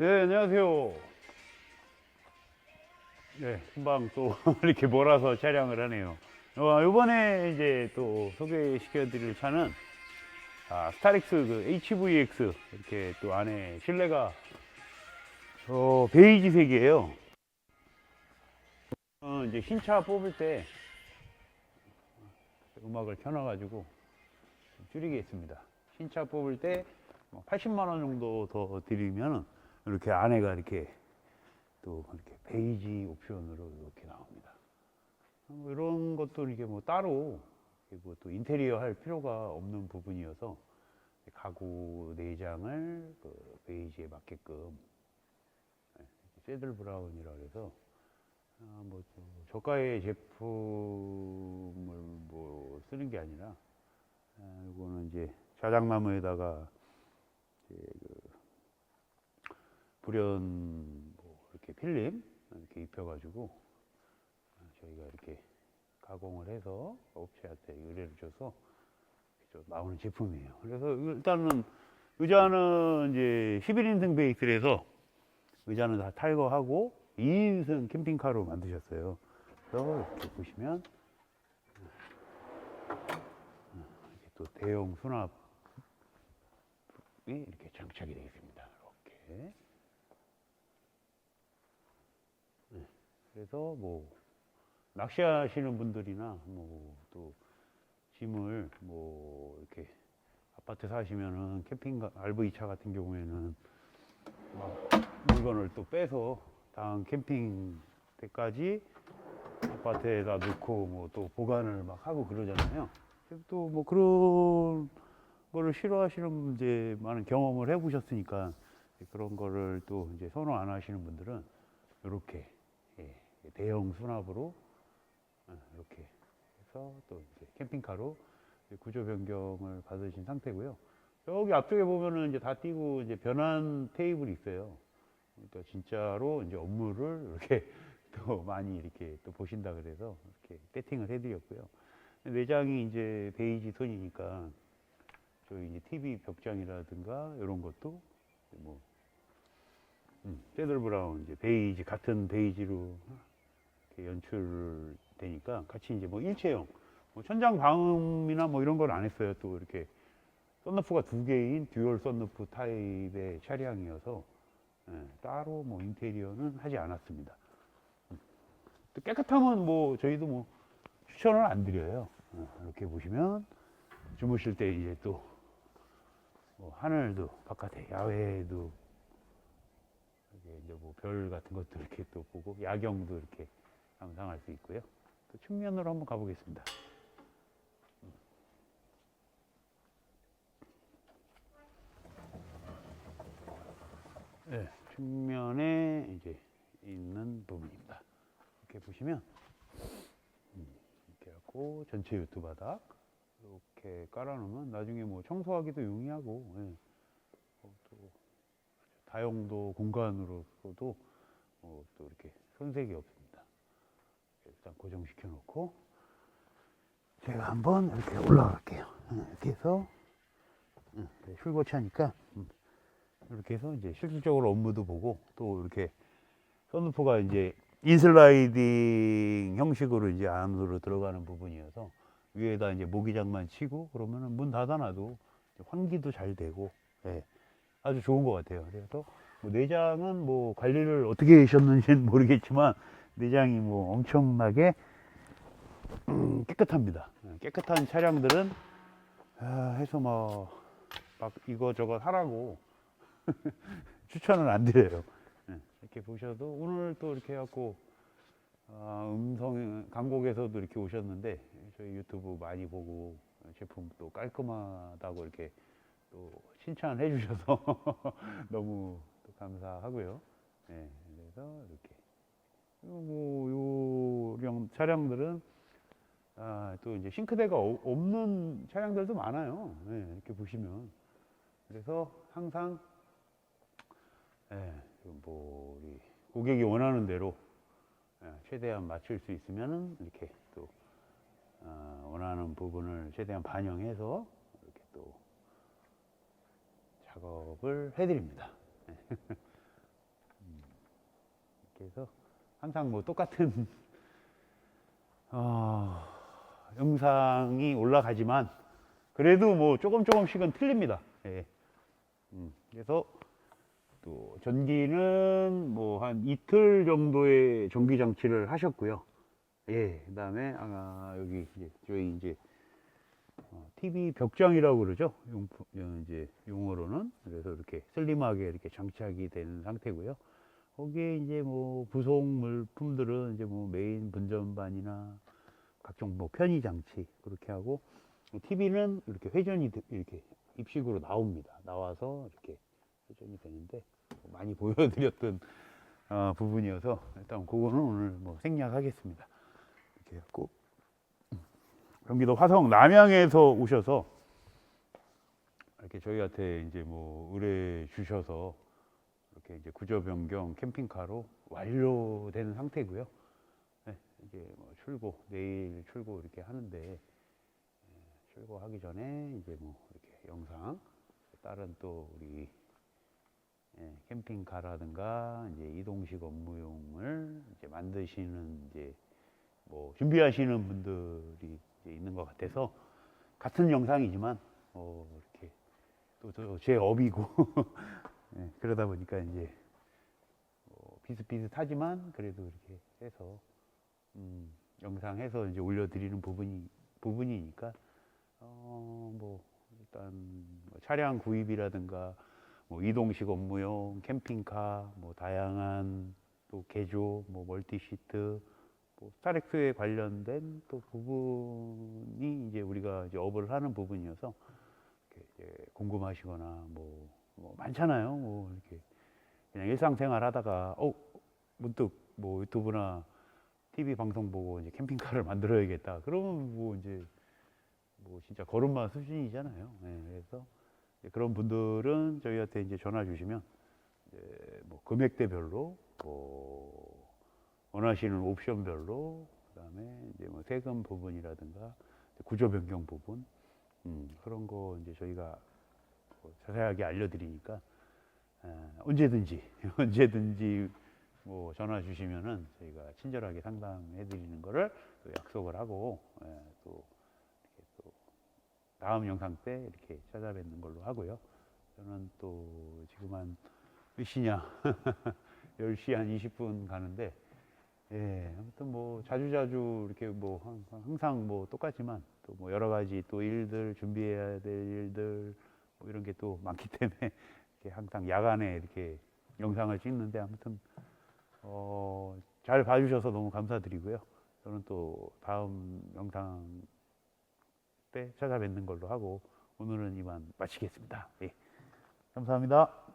네, 안녕하세요. 네, 금방 또 이렇게 몰아서 촬영을 하네요. 어, 이번에 이제 또 소개시켜 드릴 차는 아, 스타렉스 그 HVX 이렇게 또 안에 실내가 어, 베이지색이에요. 어, 이제 신차 뽑을 때 음악을 켜놔가지고 좀 줄이겠습니다. 신차 뽑을 때 80만 원 정도 더 드리면 이렇게 안에가 이렇게 또 이렇게 베이지 옵션으로 이렇게 나옵니다. 뭐 이런 것도 이렇게 뭐 따로 뭐 또 인테리어 할 필요가 없는 부분이어서 가구 내장을 그 베이지에 맞게끔 네, 새들 브라운이라 그래서 아, 뭐좀 저가의 제품을 뭐 쓰는 게 아니라 아, 이거는 이제 자작나무에다가 이제 그 불연 뭐 이렇게 필름 이렇게 입혀가지고 아, 저희가 이렇게 가공을 해서 업체한테 의뢰를 줘서 좀 나오는 제품이에요. 그래서 일단은 의자는 이제 11인승 베이스라서 의자는 다 탈거하고 2인승 캠핑카로 만드셨어요. 그래서 이렇게 보시면 이렇게 또 대형 수납이 이렇게 장착이 되어 있습니다. 이렇게. 네. 그래서 뭐 낚시하시는 분들이나 뭐 또 짐을 뭐 이렇게 아파트 사시면은 캠핑 RV 차 같은 경우에는 막 물건을 또 빼서 다음 캠핑 때까지 아파트에다 놓고 뭐 또 보관을 막 하고 그러잖아요. 또 뭐 그런 거를 싫어하시는 이제 많은 경험을 해보셨으니까 그런 거를 또 이제 선호 안 하시는 분들은 이렇게 예, 대형 수납으로 어, 이렇게 해서 또 이제 캠핑카로 구조 변경을 받으신 상태고요. 여기 앞쪽에 보면은 이제 다 띄고 이제 변환 테이블이 있어요. 그러니까 진짜로 이제 업무를 이렇게 또 많이 이렇게 또 보신다 그래서 이렇게 세팅을 해드렸고요. 내장이 이제 베이지 톤이니까 저희 이제 TV 벽장이라든가 이런 것도 뭐 음, 세들 브라운 이제 베이지 같은 베이지로 연출되니까 같이 이제 뭐 일체형 뭐 천장 방음이나 뭐 이런 걸 안 했어요. 또 이렇게 썬루프가 두 개인 듀얼 썬루프 타입의 차량이어서 예, 따로 뭐 인테리어는 하지 않았습니다. 음. 또 깨끗하면 뭐 저희도 뭐 추천을 안 드려요. 어, 이렇게 보시면 주무실 때 이제 또 뭐 하늘도 바깥에 야외에도 이제 뭐 별 같은 것도 이렇게 또 보고 야경도 이렇게 감상할 수 있고요. 또 측면으로 한번 가보겠습니다. 네, 측면에 이제 있는 부분입니다. 이렇게 보시면 음, 이렇게 하고 전체 유튜 바닥 이렇게 깔아놓으면 나중에 뭐 청소하기도 용이하고 예. 어, 또 다용도 공간으로서도 어, 또 이렇게 손색이 없습니다. 일단 고정시켜 놓고 제가 한번 이렇게 올라갈게요. 예, 이렇게 해서 음, 이렇게 해서 이제 실질적으로 업무도 보고 또 이렇게 썬루프가 이제 인슬라이딩 형식으로 이제 안으로 들어가는 부분이어서 위에다 이제 모기장만 치고 그러면은 문 닫아놔도 환기도 잘 되고 예, 아주 좋은 것 같아요. 그래서 뭐 내장은 뭐 관리를 어떻게 하셨는지는 모르겠지만 내장이 뭐 엄청나게 음, 깨끗합니다. 예, 깨끗한 차량들은 아, 해서 뭐 막 이거 저거 하라고 추천을 안 드려요. 예, 이렇게 보셔도 오늘 또 이렇게 해갖고 아, 음성 강곡에서도 이렇게 오셨는데 저희 유튜브 많이 보고 제품 또 깔끔하다고 이렇게 또 칭찬해 주셔서 너무 또 감사하고요. 예, 그래서 이렇게 뭐, 요령 차량들은 아, 또 이제 싱크대가 어- 없는 차량들도 많아요. 예, 이렇게 보시면 그래서 항상 예, 뭐 우리 고객이 원하는 대로 예, 최대한 맞출 수 있으면은 이렇게 또 아, 원하는 부분을 최대한 반영해서 이렇게 또 작업을 해드립니다. 그래서 항상 뭐 똑같은 어, 영상이 올라가지만 그래도 뭐 조금 조금씩은 틀립니다. 예. 음, 그래서 또 전기는 뭐 한 이틀 정도의 전기 장치를 하셨고요. 예, 그다음에 아, 여기 이제 저희 이제 어, TV 벽장이라고 그러죠. 용품 어, 이제 용어로는 그래서 이렇게 슬림하게 이렇게 장착이 된 상태고요. 거기에 이제 뭐 부속 물품들은 이제 뭐 메인 분전반이나 각종 뭐 편의 장치 그렇게 하고 TV는 이렇게 회전이 되- 이렇게 입식으로 나옵니다. 나와서 이렇게 회전이 되는데 많이 보여드렸던 어, 부분이어서 일단 그거는 오늘 뭐 생략하겠습니다. 이렇게 해갖고 경기도 화성 남양에서 오셔서 이렇게 저희한테 이제 뭐 의뢰 주셔서 이렇게 이제 구조 변경 캠핑카로 완료되는 상태고요. 네, 이제 뭐 출고 내일 출고 이렇게 하는데 예, 출고하기 전에 이제 뭐 이렇게 영상 다른 또 우리 예, 캠핑카라든가 이제 이동식 업무용을 이제 만드시는 이제 뭐 준비하시는 분들이 있는 것 같아서 같은 영상이지만 어 이렇게 또 제 업이고 예, 그러다 보니까 이제 뭐 비슷비슷하지만 그래도 이렇게 해서 음, 영상해서 이제 올려드리는 부분이 부분이니까 어 뭐 일단 뭐 차량 구입이라든가 뭐 이동식 업무용 캠핑카 뭐 다양한 또 개조 뭐 멀티시트 뭐 스타렉스에 관련된 또 부분이 이제 우리가 이제 업을 하는 부분이어서 이제 궁금하시거나 뭐, 뭐 많잖아요. 뭐 이렇게 그냥 일상생활 하다가 어 문득 뭐 유튜브나 TV 방송 보고 이제 캠핑카를 만들어야겠다. 그러면 뭐 이제 뭐 진짜 걸음마 수준이잖아요. 예, 그래서 그런 분들은 저희한테 이제 전화 주시면 이제 뭐 금액대별로 뭐 원하시는 옵션별로 그다음에 이제 뭐 세금 부분이라든가 구조 변경 부분 음, 그런 거 이제 저희가 뭐 자세하게 알려드리니까 에, 언제든지 언제든지 뭐 전화 주시면은 저희가 친절하게 상담해 드리는 거를 또 약속을 하고 에, 또 이렇게 또 다음 영상 때 이렇게 찾아뵙는 걸로 하고요. 저는 또 지금 한 몇 시냐 10시 한 20분 가는데 예, 아무튼 뭐 자주자주 이렇게 뭐 항- 항상 뭐 똑같지만 또 뭐 여러 가지 또 일들 준비해야 될 일들 뭐 이런 게 또 많기 때문에 항상 야간에 이렇게 영상을 찍는데 아무튼 어, 잘 봐주셔서 너무 감사드리고요. 저는 또 다음 영상 때 찾아뵙는 걸로 하고 오늘은 이만 마치겠습니다. 예. 감사합니다.